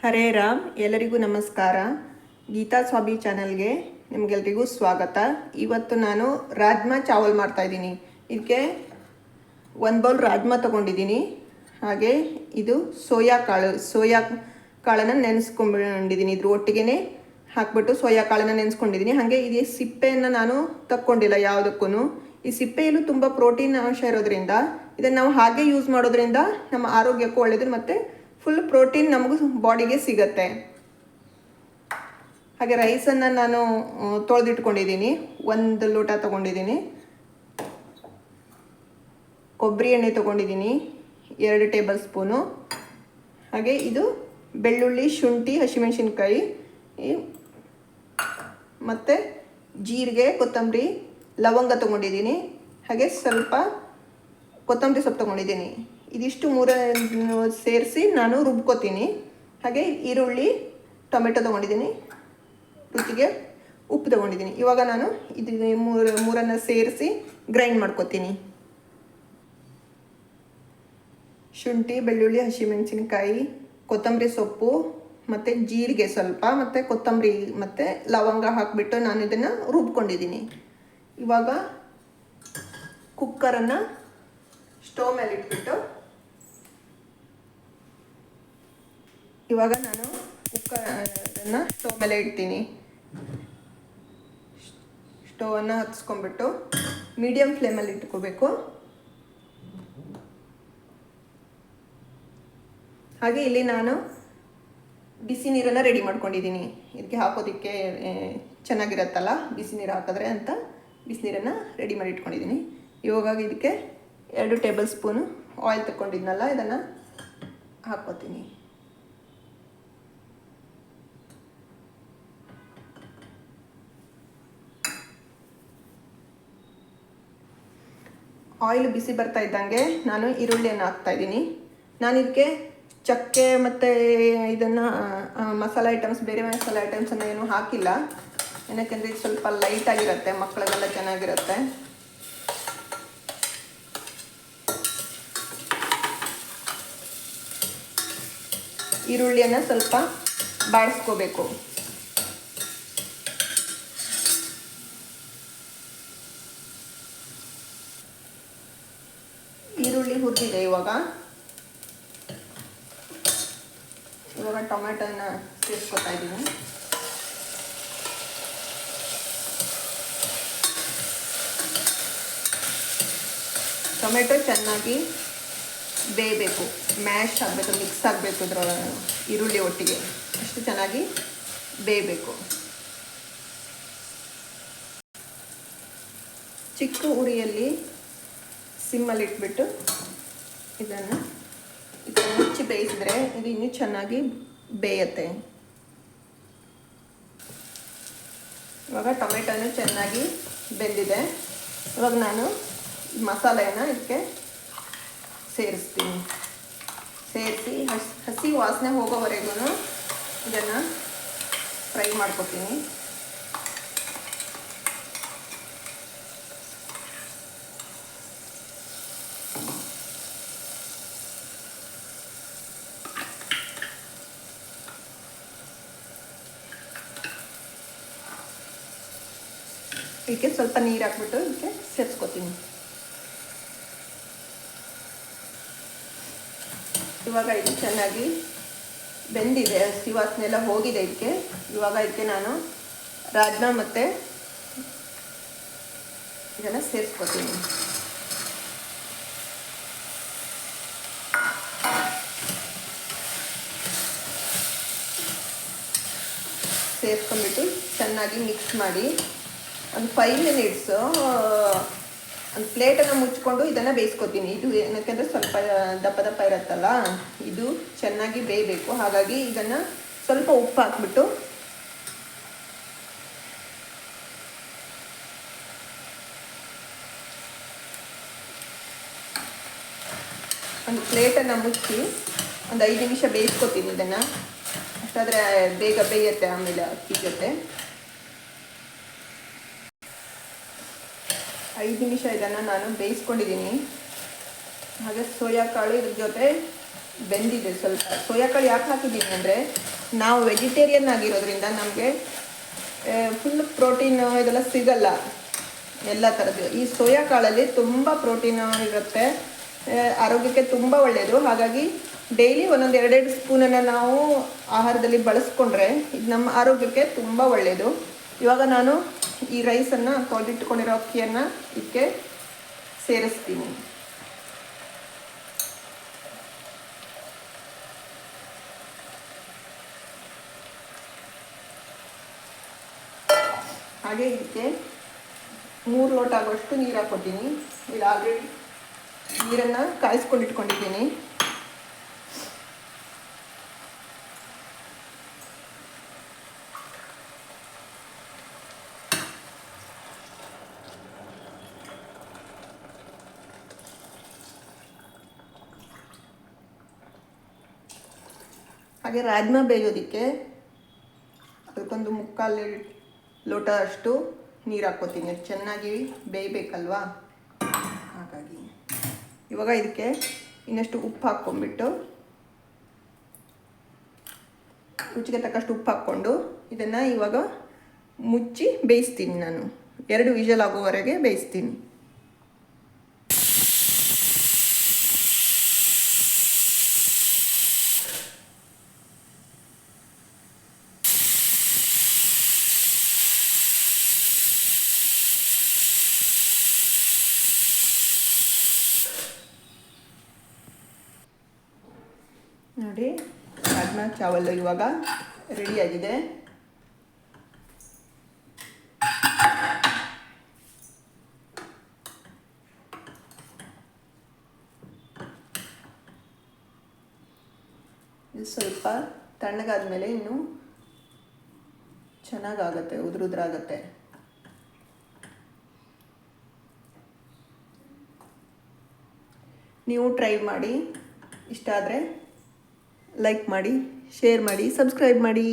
ಹರೇ ರಾಮ್, ಎಲ್ಲರಿಗೂ ನಮಸ್ಕಾರ. ಗೀತಾ ಸ್ವಾಮಿ ಚಾನಲ್ಗೆ ನಿಮಗೆಲ್ರಿಗೂ ಸ್ವಾಗತ. ಇವತ್ತು ನಾನು ರಾಜ್ಮಾ ಚಾವಲ್ ಮಾಡ್ತಾ ಇದ್ದೀನಿ. ಇದಕ್ಕೆ ಒಂದು ಬೌಲ್ ರಾಜ್ಮಾ ತೊಗೊಂಡಿದ್ದೀನಿ. ಹಾಗೆ ಇದು ಸೋಯಾ ಕಾಳು, ಸೋಯಾ ಕಾಳನ್ನು ನೆನೆಸ್ಕೊಂಡಿದ್ದೀನಿ ಇದ್ರ ಒಟ್ಟಿಗೆ ಹಾಕ್ಬಿಟ್ಟು ಸೋಯಾ ಕಾಳನ್ನು ನೆನೆಸ್ಕೊಂಡಿದ್ದೀನಿ. ಹಾಗೆ ಇದು ಸಿಪ್ಪೆಯನ್ನು ನಾನು ತಕ್ಕೊಂಡಿಲ್ಲ ಯಾವುದಕ್ಕೂ ಈ ಸಿಪ್ಪೆಯಲ್ಲೂ ತುಂಬ ಪ್ರೋಟೀನ್ ಅಂಶ ಇರೋದ್ರಿಂದ, ಇದನ್ನು ನಾವು ಹಾಗೆ ಯೂಸ್ ಮಾಡೋದ್ರಿಂದ ನಮ್ಮ ಆರೋಗ್ಯಕ್ಕೂ ಒಳ್ಳೆಯದು ಮತ್ತು ಫುಲ್ ಪ್ರೋಟೀನ್ ನಮಗೂ ಬಾಡಿಗೆ ಸಿಗತ್ತೆ. ಹಾಗೆ ರೈಸನ್ನು ನಾನು ತೊಳೆದಿಟ್ಕೊಂಡಿದ್ದೀನಿ ಒಂದು ಲೋಟ ತೊಗೊಂಡಿದ್ದೀನಿ ಕೊಬ್ಬರಿ ಎಣ್ಣೆ ತೊಗೊಂಡಿದ್ದೀನಿ ಎರಡು ಟೇಬಲ್ ಸ್ಪೂನು. ಹಾಗೆ ಇದು ಬೆಳ್ಳುಳ್ಳಿ, ಶುಂಠಿ, ಹಸಿಮೆಣಸಿನ್ಕಾಯಿ ಮತ್ತು ಜೀರಿಗೆ, ಕೊತ್ತಂಬರಿ, ಲವಂಗ ತೊಗೊಂಡಿದ್ದೀನಿ ಹಾಗೆ ಸ್ವಲ್ಪ ಕೊತ್ತಂಬರಿ ಸೊಪ್ಪು ತೊಗೊಂಡಿದ್ದೀನಿ ಇದಿಷ್ಟು ಮೂರ ಸೇರಿಸಿ ನಾನು ರುಬ್ಕೋತೀನಿ. ಹಾಗೆ ಈರುಳ್ಳಿ, ಟೊಮೆಟೊ ತೊಗೊಂಡಿದ್ದೀನಿ. ರುಚಿಗೆ ಉಪ್ಪು ತೊಗೊಂಡಿದ್ದೀನಿ. ಇವಾಗ ನಾನು ಇದು ಮೂರು, ಮೂರನ್ನು ಸೇರಿಸಿ ಗ್ರೈಂಡ್ ಮಾಡ್ಕೊತೀನಿ. ಶುಂಠಿ, ಬೆಳ್ಳುಳ್ಳಿ, ಹಸಿಮೆಣಸಿನ್ಕಾಯಿ, ಕೊತ್ತಂಬರಿ ಸೊಪ್ಪು, ಮತ್ತು ಜೀರಿಗೆ ಸ್ವಲ್ಪ, ಮತ್ತು ಕೊತ್ತಂಬರಿ, ಮತ್ತು ಲವಂಗ ಹಾಕಿಬಿಟ್ಟು ನಾನು ಇದನ್ನು ರುಬ್ಕೊಂಡಿದ್ದೀನಿ. ಇವಾಗ ಕುಕ್ಕರನ್ನು ಸ್ಟೋವ್ ಮೇಲೆ ಇಟ್ಬಿಟ್ಟು ಇವಾಗ ನಾನು ಕುಕ್ಕರನ್ನು ಸ್ಟೋವ್ ಮೇಲೆ ಇಡ್ತೀನಿ. ಸ್ಟೋವನ್ನು ಹಚ್ಕೊಂಡ್ಬಿಟ್ಟು ಮೀಡಿಯಮ್ ಫ್ಲೇಮಲ್ಲಿ ಇಟ್ಕೋಬೇಕು. ಹಾಗೆ ಇಲ್ಲಿ ನಾನು ಬಿಸಿ ನೀರನ್ನು ರೆಡಿ ಮಾಡ್ಕೊಂಡಿದ್ದೀನಿ. ಇದಕ್ಕೆ ಹಾಕೋದಕ್ಕೆ ಚೆನ್ನಾಗಿರತ್ತಲ್ಲ, ಬಿಸಿ ನೀರು ಹಾಕಿದ್ರೆ ಅಂತ ಬಿಸಿ ನೀರನ್ನು ರೆಡಿ ಮಾಡಿ ಇಟ್ಕೊಂಡಿದ್ದೀನಿ. ಇವಾಗ ಇದಕ್ಕೆ ಎರಡು ಟೇಬಲ್ ಸ್ಪೂನು ಆಯಿಲ್ ತಗೊಂಡಿದ್ನಲ್ಲ ಇದನ್ನು ಹಾಕ್ಕೋತೀನಿ. ಆಯಿಲ್ ಬಿಸಿ ಬರ್ತಾ ಇದ್ದಂಗೆ ನಾನು ಈರುಳ್ಳಿಯನ್ನು ಹಾಕ್ತಾ ಇದ್ದೀನಿ. ನಾನು ಇದಕ್ಕೆ ಚಕ್ಕೆ ಮತ್ತು ಇದನ್ನು ಮಸಾಲ ಐಟಮ್ಸ್ ಬೇರೆ ಮಸಾಲೆ ಐಟಮ್ಸನ್ನು ಏನು ಹಾಕಿಲ್ಲ. ಏನಕ್ಕೆಂದರೆ ಇದು ಸ್ವಲ್ಪ ಲೈಟಾಗಿರುತ್ತೆ ಮಕ್ಕಳಿಗೆಲ್ಲ ಚೆನ್ನಾಗಿರುತ್ತೆ. ಈರುಳ್ಳಿಯನ್ನು ಸ್ವಲ್ಪ ಬಾಡಿಸ್ಕೋಬೇಕು ಈರುಳ್ಳಿ ಹುರಿದಿದೆ ಇವಾಗ? ಇವಾಗ ಟೊಮೆಟೊನ ಸೇರಿಸ್ಕೊತಾ ಇದ್ದೀನಿ. ಟೊಮೆಟೊ ಚೆನ್ನಾಗಿ ಬೇಯಬೇಕು. ಮ್ಯಾಶ್ ಆಗಬೇಕು, ಮಿಕ್ಸ್ ಆಗಬೇಕು ಇದರ ಈರುಳ್ಳಿ ಒಟ್ಟಿಗೆ. ಅಷ್ಟು ಚೆನ್ನಾಗಿ ಬೇಯಬೇಕು. ಚಿಕ್ಕ ಉರಿಯಲ್ಲಿ ಸಿಮ್ಮಲ್ಲಿ ಇಟ್ಬಿಟ್ಟು ಇದನ್ನು ಇದನ್ನು ಮುಚ್ಚಿ ಬೇಯಿಸಿದ್ರೆ ಇದು ಇನ್ನೂ ಚೆನ್ನಾಗಿ ಬೇಯತ್ತೆ. ಇವಾಗ ಟೊಮೆಟೊನು ಚೆನ್ನಾಗಿ ಬೆಂದಿದೆ. ಇವಾಗ ನಾನು ಮಸಾಲೆಯನ್ನು ಇದಕ್ಕೆ ಸೇರಿಸ್ತೀನಿ. ಸೇರಿಸಿ ಹಸಿ ಹಸಿ ವಾಸನೆ ಹೋಗೋವರೆಗೂ ಇದನ್ನು ಫ್ರೈ ಮಾಡ್ಕೊತೀನಿ. ಇದಕ್ಕೆ ಸ್ವಲ್ಪ ನೀರು ಹಾಕ್ಬಿಟ್ಟು ಇದಕ್ಕೆ ಸೇರಿಸ್ಕೊತೀನಿ. ಇವಾಗ ಇದು ಚೆನ್ನಾಗಿ ಬೆಂದಿದೆ ಹಸಿ ವಾಸನೆಲ್ಲ ಹೋಗಿದೆ ಇದಕ್ಕೆ. ಇವಾಗ ಇದಕ್ಕೆ ನಾನು ರಾಜ್ಮಾ ಮತ್ತು ಇದನ್ನು ಸೇರಿಸ್ಕೊತೀನಿ. ಸೇರಿಸ್ಕೊಂಡ್ಬಿಟ್ಟು ಚೆನ್ನಾಗಿ ಮಿಕ್ಸ್ ಮಾಡಿ ಒಂದು ಫೈವ್ ಮಿನಿಟ್ಸು ಒಂದು ಪ್ಲೇಟನ್ನು ಮುಚ್ಕೊಂಡು ಇದನ್ನು ಬೇಯಿಸ್ಕೊತೀನಿ. ಇದು ಏನಕ್ಕೆಂದರೆ ಸ್ವಲ್ಪ ದಪ್ಪ ದಪ್ಪ ಇರುತ್ತಲ್ಲ? ಇದು ಚೆನ್ನಾಗಿ ಬೇಯಬೇಕು. ಹಾಗಾಗಿ ಇದನ್ನು ಸ್ವಲ್ಪ ಉಪ್ಪು ಹಾಕ್ಬಿಟ್ಟು ಒಂದು ಪ್ಲೇಟನ್ನು ಮುಚ್ಚಿ ಒಂದು ಐದು ನಿಮಿಷ ಬೇಯಿಸ್ಕೊತೀನಿ ಇದನ್ನು. ಅಷ್ಟಾದರೆ ಬೇಗ ಬೇಯುತ್ತೆ ಆಮೇಲೆ ಅಕ್ಕಿ ಜೊತೆ. ಐದು ನಿಮಿಷ ಇದನ್ನು ನಾನು ಬೇಯಿಸ್ಕೊಂಡಿದ್ದೀನಿ. ಹಾಗೆ ಸೋಯಾ ಕಾಳು ಇದ್ರ ಜೊತೆ ಬೆಂದಿದೆ ಸ್ವಲ್ಪ. ಸೋಯಾ ಕಾಳು ಯಾಕೆ ಹಾಕಿದ್ದೀನಿ ಅಂದರೆ, ನಾವು ವೆಜಿಟೇರಿಯನ್ ಆಗಿರೋದ್ರಿಂದ ನಮಗೆ ಫುಲ್ ಪ್ರೋಟೀನ್ ಇದೆಲ್ಲ ಸಿಗಲ್ಲ. ಎಲ್ಲ ಥರದ್ದು ಈ ಸೋಯಾ ಕಾಳಲ್ಲಿ ತುಂಬ ಪ್ರೋಟೀನ್ ಇರುತ್ತೆ. ಆರೋಗ್ಯಕ್ಕೆ ತುಂಬ ಒಳ್ಳೆಯದು ಹಾಗಾಗಿ ಡೈಲಿ ಒಂದೊಂದು ಎರಡೆರಡು ಸ್ಪೂನನ್ನು ನಾವು ಆಹಾರದಲ್ಲಿ ಬಳಸ್ಕೊಂಡ್ರೆ ಇದು ನಮ್ಮ ಆರೋಗ್ಯಕ್ಕೆ ತುಂಬ ಒಳ್ಳೆಯದು ಇವಾಗ ನಾನು ಈ ರೈಸನ್ನು ತೊಳೆದಿಟ್ಕೊಂಡಿರೋ ಅಕ್ಕಿಯನ್ನು ಇದಕ್ಕೆ ಸೇರಿಸ್ತೀನಿ. ಹಾಗೆ ಇದಕ್ಕೆ ಮೂರು ಲೋಟ ಆಗೋಷ್ಟು ನೀರು ಹಾಕ್ಕೊತೀನಿ ಇಲ್ಲಿ ಆಲ್ರೆಡಿ ನೀರನ್ನು ಕಾಯಿಸ್ಕೊಂಡು ಇಟ್ಕೊಂಡಿದ್ದೀನಿ ಹಾಗೆ ರಾಜ್ಮಾ ಬೇಯೋದಕ್ಕೆ ಅದಕ್ಕೊಂದು ಮುಕ್ಕಾಲು ಲೋಟ ಅಷ್ಟು ನೀರು ಹಾಕ್ಕೋತೀನಿ. ಚೆನ್ನಾಗಿ ಬೇಯಬೇಕಲ್ವಾ? ಹಾಗಾಗಿ ಇವಾಗ ಇದಕ್ಕೆ ಇನ್ನಷ್ಟು ಉಪ್ಪು ಹಾಕ್ಕೊಂಡ್ಬಿಟ್ಟು ರುಚಿಗೆ ತಕ್ಕಷ್ಟು ಉಪ್ಪು ಹಾಕ್ಕೊಂಡು ಇದನ್ನು ಇವಾಗ ಮುಚ್ಚಿ ಬೇಯಿಸ್ತೀನಿ ನಾನು. ಎರಡು ವಿಷಲ್ ಆಗೋವರೆಗೆ ಬೇಯಿಸ್ತೀನಿ. ನೋಡಿ ರಾಜ್ಮಾ ಚಾವಲ್ಲು ಇವಾಗ ರೆಡಿಯಾಗಿದೆ ಇದು ಸ್ವಲ್ಪ ತಣ್ಣಗಾದ್ಮೇಲೆ ಇನ್ನು ಚೆನ್ನಾಗಾಗತ್ತೆ ಉದುರುದ್ರಾಗತ್ತೆ. ನೀವು ಟ್ರೈ ಮಾಡಿ ಇಷ್ಟ ಆದರೆ ಲೈಕ್ ಮಾಡಿ ಶೇರ್ ಮಾಡಿ ಸಬ್ಸ್ಕ್ರೈಬ್ ಮಾಡಿ.